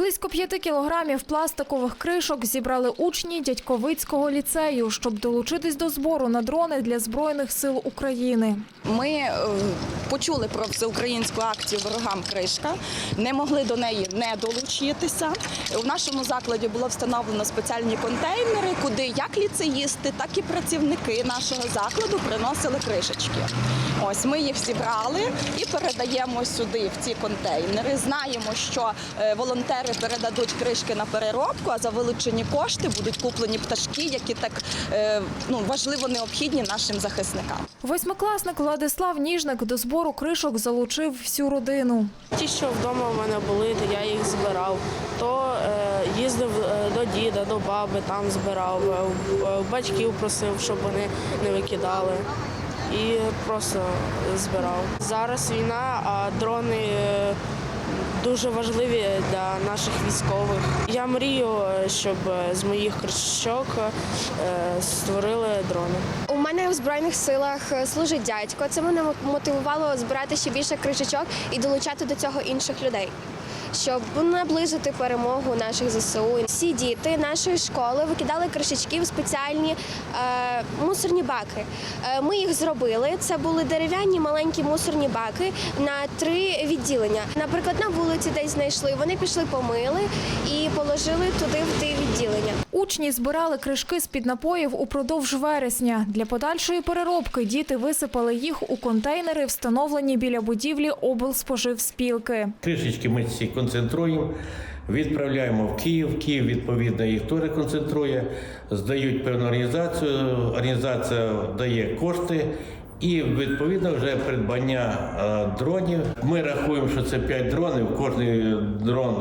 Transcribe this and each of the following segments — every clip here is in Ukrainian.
Близько п'яти кілограмів пластикових кришок зібрали учні дядьковицького ліцею, щоб долучитись до збору на дрони для збройних сил України. Ми е, почули про всеукраїнську акцію Ворогам кришка, не могли до неї не долучитися. У нашому закладі було встановлено спеціальні контейнери, куди як ліцеїсти, так і працівники нашого закладу приносили кришечки. Ось ми їх зібрали і передаємо сюди в ці контейнери. Знаємо, що е, волонтери передадуть кришки на переробку, а за вилучені кошти будуть куплені пташки, які так е, ну, важливо необхідні нашим захисникам. Восьмикласник Владислав Ніжник до збору кришок залучив всю родину. Ті, що вдома в мене були, то я їх збирав. То е, їздив е, до діда, до баби, там збирав, е, батьків просив, щоб вони не викидали. І просто збирав. Зараз війна, а дрони дуже важливі для наших військових. Я мрію, щоб е, з моїх кришок е, створили дрони. У мене в збройних силах е, служить дядько. Це мене мотивувало збирати ще більше кришечок і долучати до цього інших людей. Щоб наблизити перемогу наших ЗСУ. Всі діти нашої школи викидали кришечки в спеціальні е, мусорні баки. Е, ми їх зробили. Це були дерев'яні маленькі мусорні баки на три відділення. Наприклад, на вулиці десь знайшли. Вони пішли, помили і положили туди в ті відділення. Учні збирали кришки з-під напоїв упродовж вересня. Для подальшої переробки діти висипали їх у контейнери, встановлені біля будівлі облспоживспілки. Кришечки ми ці концентруємо, відправляємо в Київ. Київ відповідно їх теж концентрує, здають певну організацію. Організація дає кошти. І відповідно вже придбання е, дронів. Ми рахуємо, що це 5 дронів. Кожний дрон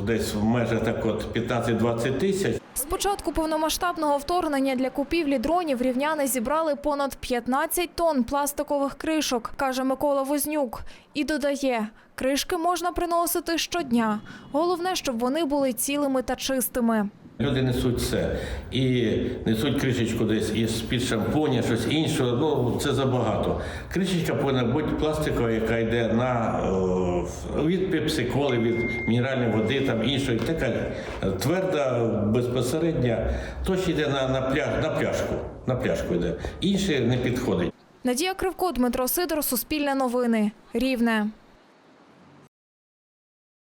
е, десь в межах так от 15-20 тисяч. З початку повномасштабного вторгнення для купівлі дронів рівняни зібрали понад 15 тонн пластикових кришок, каже Микола Вознюк. І додає, кришки можна приносити щодня. Головне, щоб вони були цілими та чистими. Люди несуть все. І несуть кришечку десь із під шампуня, щось інше. Ну це забагато. Кришечка повинна бути пластикова, яка йде на від пепсиколи, від мінеральної води, там іншої. Така тверда, безпосередня, то що йде на, на пляж, на пляшку. На пляшку йде. Інше не підходить. Надія Кривко, Дмитро Сидор, Суспільне новини. Рівне.